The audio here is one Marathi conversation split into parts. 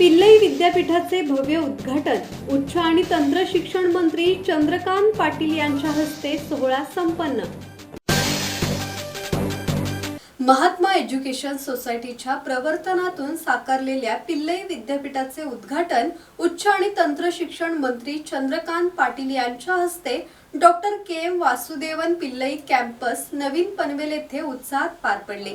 पिल्लई विद्यापीठाचे भव्य उद्घाटन. उच्च आणि तंत्र शिक्षण मंत्री चंद्रकांत पाटील यांच्या हस्ते सोहळा संपन्न. महात्मा एज्युकेशन सोसायटीच्या प्रवर्तनातून साकारलेल्या पिल्लई विद्यापीठाचे उद्घाटन उच्च आणि तंत्र शिक्षण मंत्री चंद्रकांत पाटील यांच्या हस्ते doctor K M Vasudevan Pillai campus नवीन पनवेल येथे उत्साहात पार पडले.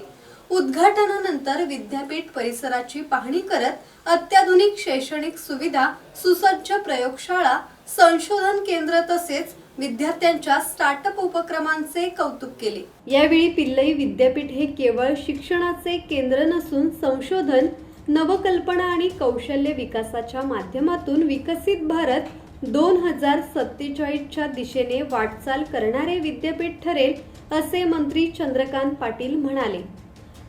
उद्घाटनानंतर विद्यापीठ परिसराची पाहणी करत अत्याधुनिक शैक्षणिक सुविधा सुसज्ज प्रयोगशाळा संशोधन केंद्र तसेच विद्यार्थ्यांच्या स्टार्टअप उपक्रमांचे कौतुक केले. यावेळी पिल्लई विद्यापीठ हे केवळ शिक्षणाचे केंद्र नसून संशोधन नवकल्पना आणि कौशल्य विकासाच्या माध्यमातून विकसित भारत दोन हजार सत्तेचाळीसच्या दिशेने वाटचाल करणारे विद्यापीठ ठरेल असे मंत्री चंद्रकांत पाटील म्हणाले.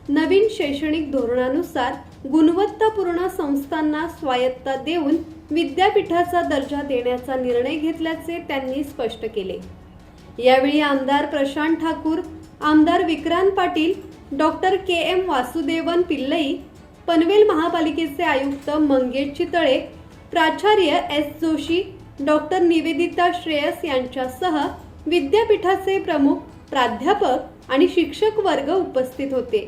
नवीन शैक्षणिक धोरणानुसार गुणवत्तापूर्ण संस्थांना स्वायत्ता देऊन विद्यापीठाचा दर्जा देण्याचा निर्णय घेतल्याचे त्यांनी स्पष्ट केले. यावेळी आमदार प्रशांत ठाकूर आमदार Vikrant Patil doctor K M Vasudevan Pillai Panvel महापालिकेचे आयुक्त मंगेश चितळे प्राचार्य एस जोशी डॉक्टर निवेदिता श्रेयस यांच्यासह विद्यापीठाचे प्रमुख प्राध्यापक आणि शिक्षक वर्ग उपस्थित होते.